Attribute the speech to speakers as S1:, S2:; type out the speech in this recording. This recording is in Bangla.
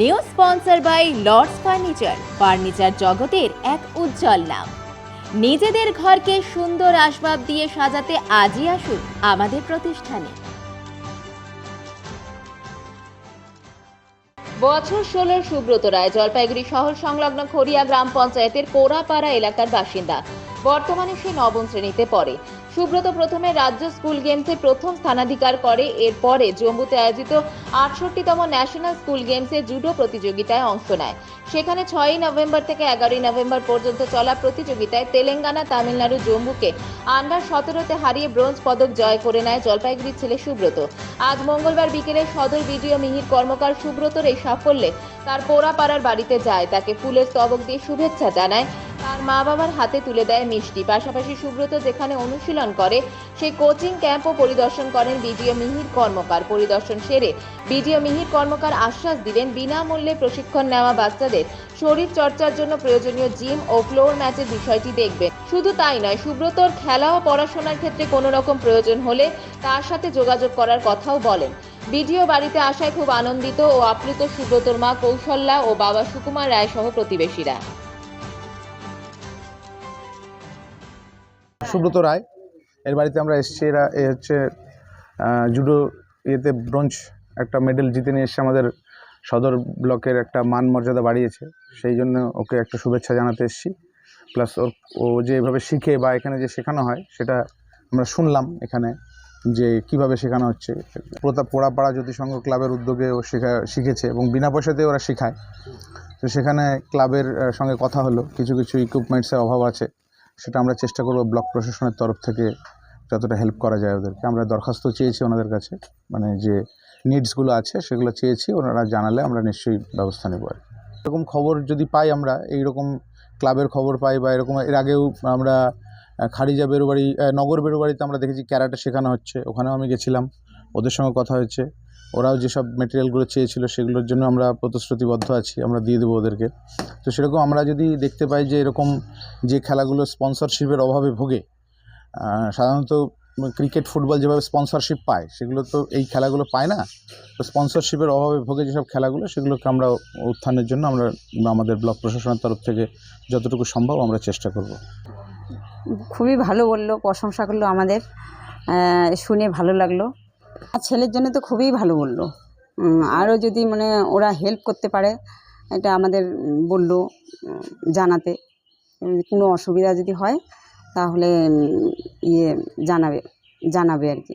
S1: New sponsor by Lords furniture. Furniture জগতের এক উজ্জ্বল নাম। নিজেদের ঘরকে সুন্দর আসবাব দিয়ে সাজাতে আজই আসুন আমাদের প্রতিষ্ঠানে। বছর ষোলোর সুব্রত রায়, জলপাইগুড়ি শহর সংলগ্ন খড়িয়া গ্রাম পঞ্চায়েতের কোরাপাড়া এলাকার বাসিন্দা। বর্তমানে সে নবম শ্রেণীতে পড়ে। সুব্রত প্রথমে রাজ্য স্কুল গেমসে প্রথম স্থানাধিকার করে, এরপরে জম্মুতে আয়োজিত আটষট্টিতম ন্যাশনাল স্কুল গেমসে জুডো প্রতিযোগিতায় অংশ নেয়। সেখানে ছয়ই নভেম্বর থেকে এগারোই নভেম্বর পর্যন্ত চলা প্রতিযোগিতায় তেলেঙ্গানা, তামিলনাড়ু জম্মুকে আন্ডার সতেরোতে হারিয়ে ব্রোঞ্জ পদক জয় করে নেয় জলপাইগুড়ির ছেলে সুব্রত। আজ মঙ্গলবার বিকেলে সদর বিডিও মিহির কর্মকার সুব্রতর এই সাফল্যে তার পোড়াপাড়ার বাড়িতে যায়। তাকে ফুলের স্তবক দিয়ে শুভেচ্ছা জানায়। তার মা বাবার হাতে তুলে দেয় মিষ্টি। পাশাপাশি সুব্রত যেখানে অনুশীলন করে। সেই কোচিং ক্যাম্পও পরিদর্শন করেন বিডিও মিহির কর্মকার। পরিদর্শন সেরে বিডিও মিহির কর্মকার আশ্বাস দিলেন, বিনামূল্যে প্রশিক্ষণ নেওয়া বাচ্চাদের শরীর চর্চার জন্য প্রয়োজনীয় জিম ও ফ্লোর ম্যাচের বিষয়টি দেখবেন। শুধু তাই নয়, সুব্রতর খেলা ও পড়াশোনার ক্ষেত্রে কোনো রকম প্রয়োজন হলে তার সাথে যোগাযোগ করার কথাও বলেন। বিডিও বাড়িতে আসায় খুব আনন্দিত ও আপ্লুত সুব্রতর মা কৌশল্যা ও বাবা সুকুমার রায় সহ প্রতিবেশীরা।
S2: সুব্রত রায় এর বাড়িতে আমরা এসেছি, এরা এ হচ্ছে জুডো ইয়েতে ব্রোঞ্জ একটা মেডেল জিতে নিয়ে এসছে আমাদের সদর ব্লকের একটা মান মর্যাদা বাড়িয়েছে। সেই জন্য ওকে একটা শুভেচ্ছা জানাতে এসেছি। প্লাস ওর, ও যে এভাবে শিখে বা এখানে যে শেখানো হয়, সেটা আমরা শুনলাম এখানে যে কীভাবে শেখানো হচ্ছে। প্রতাপ পোড়াপাড়া জ্যোতিসংঘ ক্লাবের উদ্যোগে ও শেখা, শিখেছে এবং বিনা পয়সাতে ওরা শেখায়। তো সেখানে ক্লাবের সঙ্গে কথা হলো, কিছু কিছু ইকুইপমেন্টসের অভাব আছে, সেটা আমরা চেষ্টা করব ব্লক প্রশাসনের তরফ থেকে যতটা হেল্প করা যায় ওদেরকে। আমরা দরখাস্ত চেয়েছি ওনাদের কাছে মানে যে নিডসগুলো আছে সেগুলো চেয়েছি, ওনারা জানালে আমরা নিশ্চয়ই ব্যবস্থা নেব এরকম খবর যদি পাই আমরা এই রকম ক্লাবের খবর পাই বা এরকম, এর আগেও আমরা খারিজা বেরোবাড়ি নগর বেরোবাড়িতে আমরা দেখেছি ক্যারাটে শেখানো হচ্ছে, ওখানেও আমি গেছিলাম, ওদের সঙ্গে কথা হয়েছে। ওরাও যেসব মেটেরিয়ালগুলো চেয়েছিল সেগুলোর জন্য আমরা প্রতিশ্রুতিবদ্ধ আছি, আমরা দিয়ে দেবো ওদেরকে। তো সেরকম আমরা যদি দেখতে পাই যে এরকম যে খেলাগুলো স্পন্সরশিপের অভাবে ভোগে সাধারণত ক্রিকেট, ফুটবল যেভাবে স্পন্সরশিপ পায়, সেগুলো তো এই খেলাগুলো পায় না। তো স্পন্সরশিপের অভাবে ভোগে যেসব খেলাগুলো, সেগুলোকে আমরা উত্থানের জন্য আমরা আমাদের ব্লক প্রশাসনের তরফ থেকে যতটুকু সম্ভব আমরা চেষ্টা করব।
S3: খুবই ভালো বলল, প্রশংসা করল আমাদের শুনে ভালো লাগল। আর ছেলের জন্য তো খুবই ভালো বলল। আরও যদি মানে ওরা হেল্প করতে পারে, এটা আমাদের বলল জানাতে। কোনো অসুবিধা যদি হয় তাহলে ইয়ে জানাবে জানাবে আর কি।